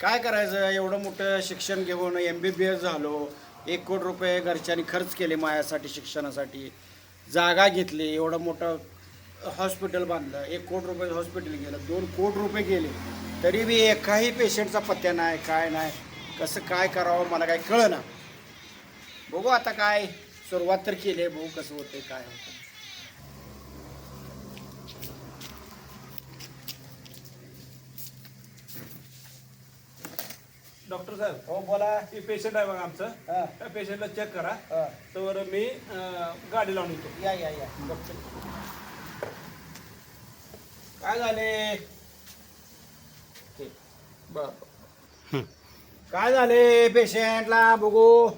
काय करायचं? एवढं मोठं शिक्षण घेऊन एम बी बी एस झालो. एक कोटी रुपये घरच्यांनी खर्च केले माझ्यासाठी शिक्षणासाठी. जागा घेतली एवढं मोठं हॉस्पिटल बांधलं. एक कोटी रुपये हॉस्पिटल गेलं दोन कोटी रुपये गेले. तरी बी एकाही पेशंटचा पत्त्या नाही काय नाही. कसं काय करावं मला काही कळना. बघू आता काय सुरुवात तर केली आहे बघू कसं होतं काय होतं डॉक्टर साहेब हो बोला. हे पेशंट आहे बघा आमचं. हा, त्या पेशंटला चेक करा. हा. तर मी अं, गाडी लावून येतो. या या या. डॉक्टर. काय झाले? बर. काय झाले पेशंटला बघू.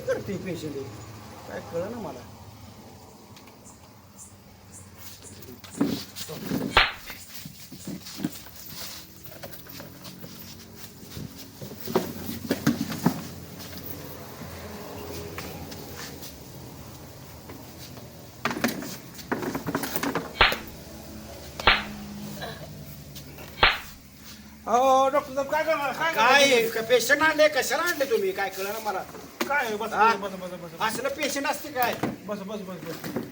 करते पेशंट काय कळ ना मला? हो डॉक्टर साहेब काय करणार? काय काय? पेशंट आणले? कशाला आणले तुम्ही? काय कळ ना मला? करणार? काय बस हा? बस बस बस असलं पेशंट असते काय? बस बस बस बस.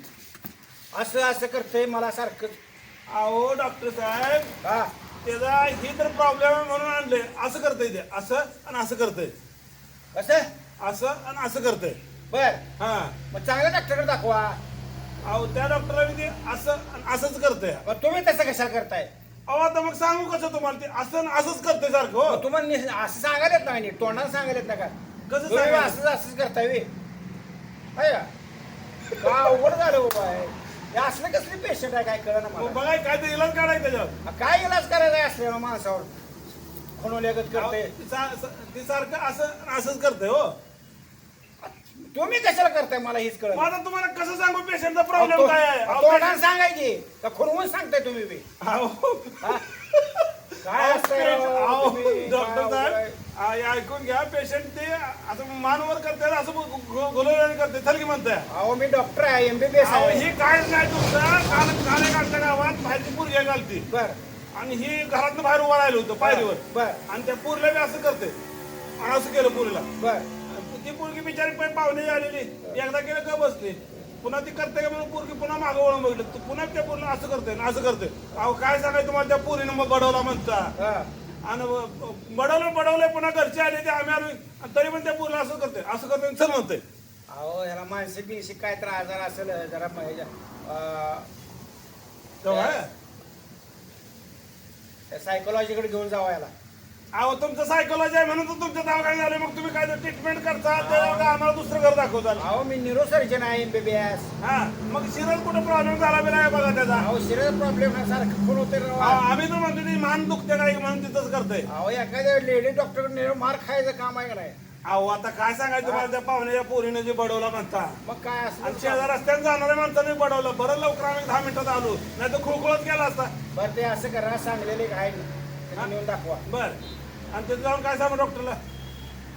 असं असं करतंय मला सारखं. अहो डॉक्टर साहेब हा? त्याचा ही तर प्रॉब्लेम आहे म्हणून आणले. असं करतंय ते. असं आणि असं करतंय. कसं असं आणि असं करतंय. बर. हा. मग चांगल्या डॉक्टरकडे दाखवा. अहो त्या डॉक्टरला ते असं आणि असंच करतंय. मग तुम्ही तसं कशाला करताय? अहो आता मग सांगू कसं तुम्हाला ते? असं आणि असंच करतंय सारखं हो. मग तुम्हाला नि- असं सांगायला येत नाही नीट, तोंडाला सांगायला येत नाही का? कसं तुम्ही? असंच असंच करताय वे का? का अवघड झालं बाबा हे. हे असलं कसले पेशंट आहे काय कळलं ना मग मला बघा काय ते इलाज काढायचं त्याच्यावर. काय इलाज करायचा आहे असल्या माणसावर? खणवल्यागत अहो, करते ते सा- सा- ते सारखं असं आणि असंच करतंय हो. तुम्ही कशाला करताय मला हेच कळत आता तुम्हाला कसं सांगू? पेशंटचा प्रॉब्लेम काय आहे? अहो, तोंडाने सांगायची का खुरवून सांगताय तुम्ही बी? अहो, हा? काय असतंय राव अहो, तुम्ही? डॉक्टर काय साहेब आ, हे ऐकून घ्या पेशंट ते असं मानवर करते असं गोलवल्याने करते चल की म्हणताय? अहो मी डॉक्टर आहे एमबीबीएस अहो, आहे. ही काय नाही तुमचं? काल काल आमच्या गावात बाहेरची पोरगी घालती बर. आणि ही घरातनं बाहेर उभा राहिलं होतं पायरीवर. बर. आणि त्या पोरीला बी असं करते. आणि असं केलं पोरीला. बर. ती पोरगी बिचारी पण पाहुणे आलेली. एकदा केलं का बसली. पुन्हा ती करते का म्हणून पोरगी पुन्हा मागं वळून बघितलं तू पुन्हा त्या पोरीला असं करते आणि असं करते अहो काय सांगाय तुम्हाला? त्या पोरीनं मग बडवला म्हणता. हा. आणि बडवलं बडवलंय पुन्हा घरचे आले ते आम्ही आलो. तरी पण त्या पोरीला असं करते असं करते चल म्हणते अहो ह्याला मानसिक बिनसिक काय तर आजार असेल जरा सायकोलॉजीकडे घेऊन जावं याला. अहो तुमचं सायकोलॉजी आहे म्हणून तर तुमच्या दवाखान्यात आले. मग तुम्ही काय ट्रीटमेंट करता? आम्हाला दुसरं घर दाखवता अहो मी न्यूरोसर्जन आहे एमबीबीएस हा मग शिरल कुठं प्रॉब्लेम झाला बी नाही बघा त्याचा? अहो शरीर प्रॉब्लेम सारखं खून होते अहो, आम्ही तर म्हणतो ती मान दुखते काय म्हणून तिथंच करतंय. अहो एखाद्या लेडी डॉक्टर मार खायचं काम आहे का नाही? अहो आता काय सांगायचं तुम्हाला? त्या पाहुण्याच्या पोरीने जे बडवला म्हणता. मग काय आणि असं शेजार रस्त्याने जाणाऱ्या माणसाने बडवलं. बरं लवकर आम्ही दहा मिनिटात आलो. नाही तर खुळखुळत गेला असता. बरं ते असं करा सांगलेले काय नेऊन दाखवा. बर. आणि तिथे जाऊन काय सांगू डॉक्टरला?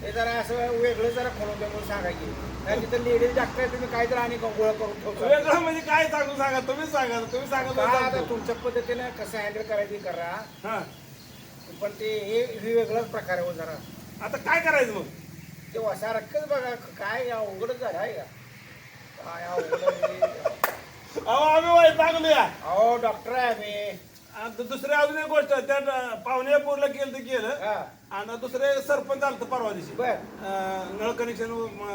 ते जरा असं वेगळं जरा होते म्हणून सांगायची नाही तिथं लेडीज डॉक्टर तुम्ही काहीतरी आणि गोळा करून ठेवता वेगळं म्हणजे काय सांगू सांगा? तुम्हीच सांगा तुम्ही सांगा काय आता सांगतो. तुमच्या पद्धतीने कसं हँडल करायची करा. हा. पण ते हे हे वेगळाच प्रकार आहे हो जरा. आता काय करायचं मग? ते वसारखच बघा काय अवघडच झालं आहे का काय अवघड आहे. अहो आम्ही वैतागलो या अहो डॉक्टर आहे आम्ही. आणि दुसरी अजून एक गोष्ट त्या पाहुण्या पोरला केलं ते केलं. हा. आणि दुसरे सरपंच आलं परवा दिवशी. बर. अं, नळ कनेक्शन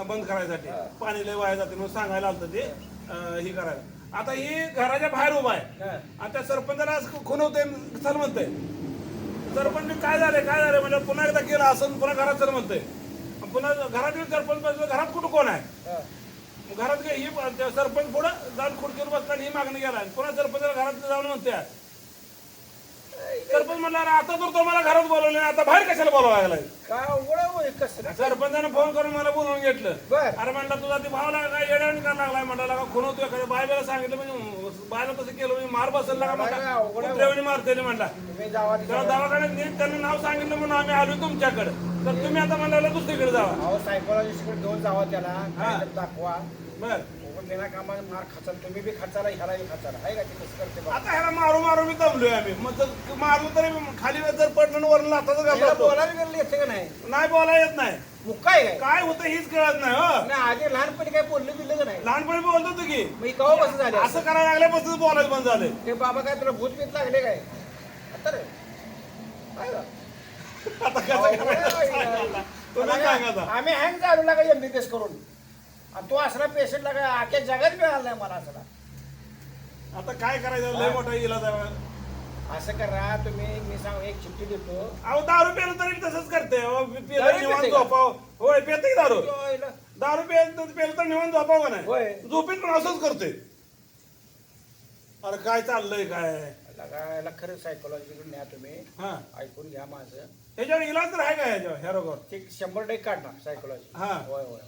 बंद करायसाठी. पाणी लय वाया जाते म्हणून सांगायला आलं ते अं, हे करायला. आता ही घराच्या बाहेर उभा आहे. हा. आणि त्या सरपंचाला असं खुणवते चल म्हणतंय. सरपंच काय झाले काय झाले म्हणजे पुन्हा एकदा केलं असं पुन्हा घरात चल म्हणतंय. आणि पुन्हा घरात येऊन सरपंच बसलो, घरात कुठं कोण आहे? हा. घरात काय ही त्या सरपंच पुढं जाऊन खुर्चीवर बसला आणि ही मागणी गेला आणि पुन्हा सरपंचाला घरात जाऊन म्हणते सरपंच म्हणला "अरे आता तर तो मला घरात बोलवले आता बाहेर कशाला बोलावं लागलाय? काय अवघड आहे होय, कसं सरपंचाने फोन करून मला बोलवून घेतलं. बर. अरे म्हणला तुझा ते भाव लागा काय? का लागलाय? म्हणला लागा खून होतो एखाद्या बायला सांगितलं म्हणजे बायला तसं केलं म्हणजे मार बसेल लागा काय म्हणला अवघड. कुत्र्यावानी मारतेले म्हणला. तिकडे. दवाखान्यात नेऊन त्यांनी नाव सांगितलं म्हणून आम्ही आलो तुमच्याकडे. तर तुम्ही आता म्हणला दुसरीकडे जावा. अहो सायकोलॉजिस्टकडे घेऊन जावा त्याला दाखवा. बर. पण बिना कामाला मार खाचाल तुम्ही बी खाचाला ह्यालाही खाचाला. आहे का ते कसं करते बघा. आता ह्याला मारू मारू मी दमलोय आम्ही. मग जर मारलं तरी खाली जर पडलं वर लाताच याला घालतो बोलायला गेलं येते का नाही? नाही बोला येत नाही. मुक्का आहे? काय काय होतं हीच कळत नाही हो. नाही आधी लहानपणी काय बोललं बिललं का नाही? लहानपणी बोलतो तू की. मग कवा कसं झालं असं? करायला लागल्यापासून बोलायचं बंद झालंय. ते बाबा काय तुला भूत बीत लागले काय? आता रे. काय गं? आता कसं करायचं आहे सांगा बाई. तुम्ही सांगा आता. आम्ही हँग चालू लागा एमबीबीएस करून? आणि तो असला पेशंट लागा आख्या जगात मिळाला नाही मला असला. आता काय करायचं? लय मोठा इलाज आहे असं करा तुम्ही मी सांग एक चिठ्ठी देतो. अहो दारू पेलं तरी तसंच करते अहो, पेलं दारू निवांत पिते का? झोपाव. होय पेते दारू. तो इला- दारू पेलं पेलं तर निवांत झोपाव का होय. नाही झोपेत पण असंच करते अरे काय चाललंय काय? लागा याला खरं सायकोलॉजीकडून न्या तुम्ही. हा. ऐकून घ्या माझं. ह्याच्यावर इलाज तर आहे का ह्याच्यावर? ह्या रोगावर? ते शंभर टक्के काढणार सायकोलॉजी हा. होय होय होय.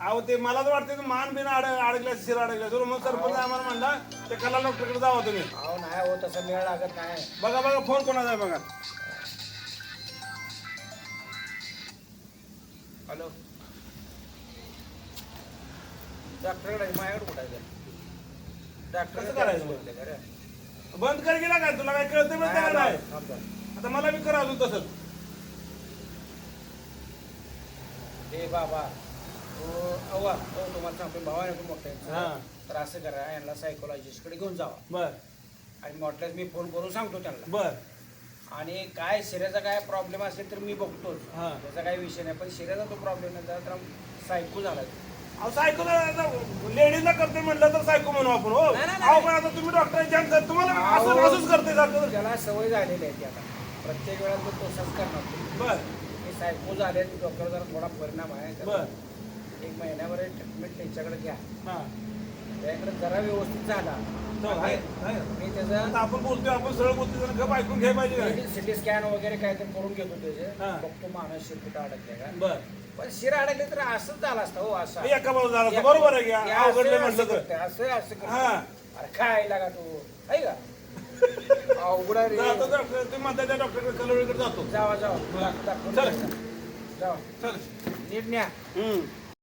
अहो ते मला तर वाटतं ते मान बिन अड अडकल्या शिर अडकल्या तर मग सरपंच आम्हाला म्हणला ते कला डॉक्टरकडे जावा तुम्ही. अहो नाही हो तसं मेळ लागत नाही. बघा बघा फोन कोणाचा आहे बघा. हॅलो. डॉक्टरकडे माझ्याकडे कुठं आहे डॉक्टर कसं करायचं? बंद कर गेला काय? तुला काय कळतं नाही आता मला बी करा अजून तसंच. हे बाबा. अव्वा हो तुम्हाला सांगतो भावा आहे मोठा हा. तर असं करा यांना सायकोलॉजिस्टकडे घेऊन जावा. बर. आणि म्हटल्यास मी फोन करून सांगतो त्यांना. बर. आणि काय शिऱ्याचा काय प्रॉब्लेम असेल तर मी बघतोच. हा. त्याचा काही विषय नाही पण शिऱ्याचा तो प्रॉब्लेम नाही झाला तर सायको झाला अहो सायको लेडीजला करते म्हटलं तर सायको म्हणू आपण हो. नाही, नाही, अहो पण आता तुम्ही डॉक्टर जास्त तुम्हाला असं अहो. असंच करते सारखं त्याला सवय झालेली आहे ती आता. प्रत्येक वेळा तो तसाच करणार. तो. बर. मी सायको झाले डॉक्टर जरा थोडा परिणाम आहे. बर. एक महिन्यावर ट्रीटमेंट त्याच्याकडे घ्या. हा. त्याकडे जरा व्यवस्थित झाला. मी त्याचा आपण बोलतोय आपण सरळ बोलतोय गप ऐकून घ्यायला पाहिजे? सिटी स्कॅन वगैरे काय तर करून घेतो त्याचे. बघतो माणूस शिर कुठं अडकले का. बर. पण शिर अडकले तर असंच झालं असतं हो असं. एका बाजू झाला बरोबर आहे की? अवघडले म्हटलं तर. असं असं अरे काय लागा तू? आहे का? अवघड रे. डॉक्टर म्हणता त्या डॉक्टरकडे कलोळीकडे जातो. जावा जावा. जावा. चल. नीट न्या.